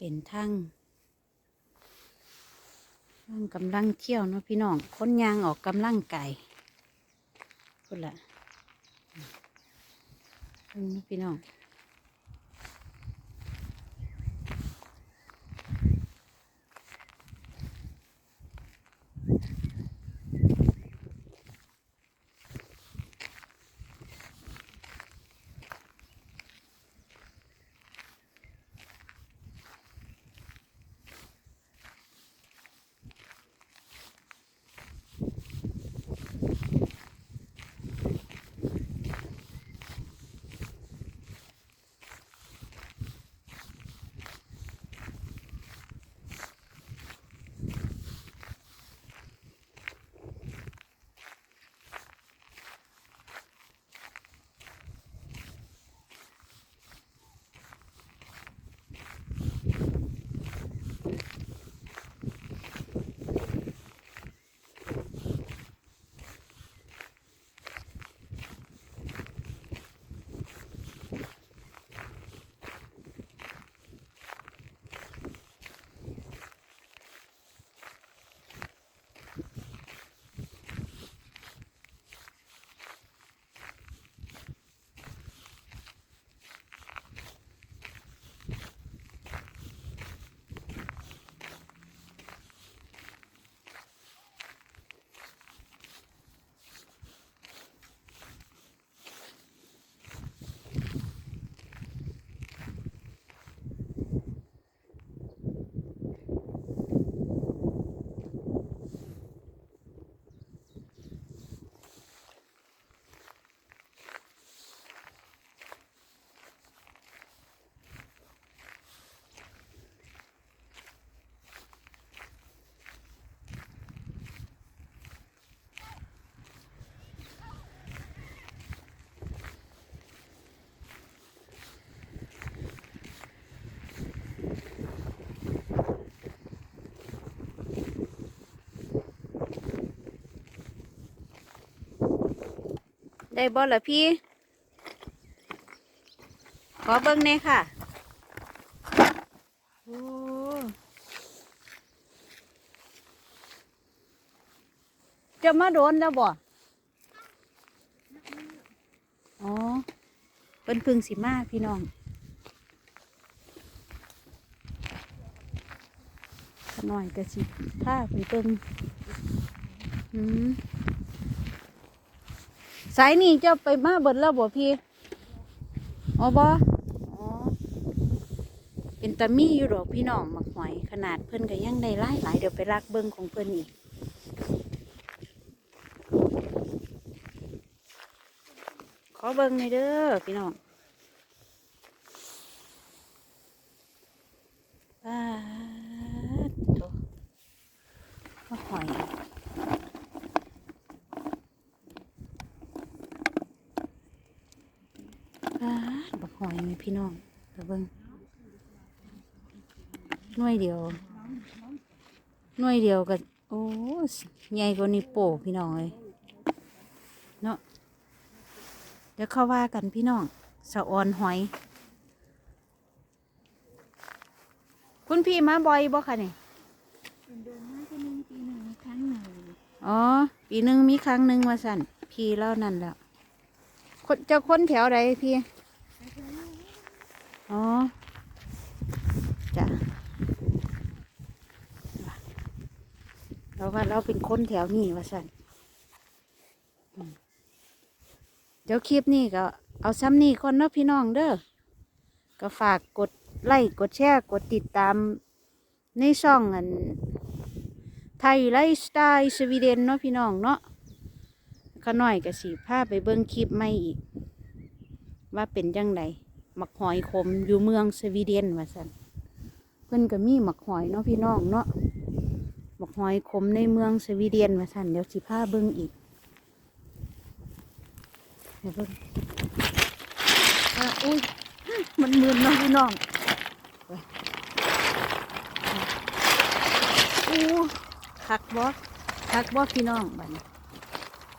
เป็นทั้งทั้งกำลังเที่ยวเนาะพี่น้องค้นยางออกกำลังไก่พุ่นละเบิ่งเนาะพี่น้อง ได้บ่ละพี่ ขอเบิ้งแน่ค่ะ โอ้จะมาโดนแล้วบ่อ๋อเป็นพึ่งสิมาพี่น้องขน่อยกระสิผ้าไปเบิ้งอืม สายนี่เจ้าไปมาเบิดแล้วบ่พี่อ๋อบ่อ๋อเป็นตามี่อยู่ดอกพี่น้องมักหอย ขนาดเพิ่นก็ยังได้ไล่หลายเดี๋ยวไปรักเบิ้งของเพิ่นอีกขอเบิ้งหน่อยเด้อพี่น้องป้าดโถมักหอย อ่า บักหอยมีพี่น้องเดี๋ยวเบิ่งหน่วยเดียว หน่วยเดียวกับโอ้ใหญ่กว่านี้วโป้พี่น้องเลยเนาะเดี๋ยวเข้าว่ากันพี่น้องสะออนหอย คุณพี่มาบ่อยบ่คะนี่เดือนหน้าจะมีปีหนึ่งครั้งหนึ่งอ๋อ ปีหนึ่งมีครั้งหนึ่งว่าสั่นพี่เล่านั่นแหล้วคนเจะคนแถวใดพี่ อ๋อจ้ะเราว่าเราเป็นคนแถวนี้ว่าสันเดี๋ยวคลิปนี้ก็เอาซ้ำนี่ก่อนเนาะพี่น้องเด้อ ก็ฝากกดไลค์กดแชร์กดติดตามในช่องอันไทยไลฟ์สไตล์สวีเดนเนาะพี่น้องเนาะก็น้อยก็สีผ้าไปเบิ้งคลิปไม่อีก ว่าเป็นจังได หมักหอยขมอยู่เมืองสวีเดนว่าสันเพิ่นก็มีหมักหอยเนาะพี่น้องเนาะหมักหอยขมในเมืองสวีเดนว่าสันเดี๋ยวสิพาเบิ่งอีกเดี๋ยวเบิ่งอุ้ยมันมึนเนาะพี่น้องอู้คักบ่คักบ่พี่น้องบัดนี้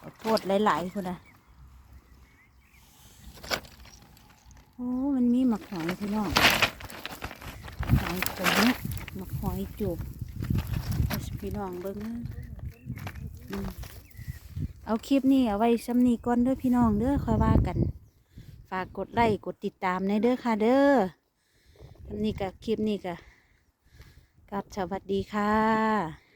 ขอโทษหลายๆคนนะ โอ้ มันมี หมักหอยพี่น้องอยตัวนี้มักหอยจูบเอาสิพี่น้องเบิ้งนะอืมเอาคลิปนี้เอาไว้ซ้ำนี้ก่อนเด้อพี่น้องเด้อค่อยว่ากัน ฝากกดไลค์กดติดตามในเด้อค่ะเด้อนนี้ก็คลิปนี้ก็กับสวัสดีค่ะ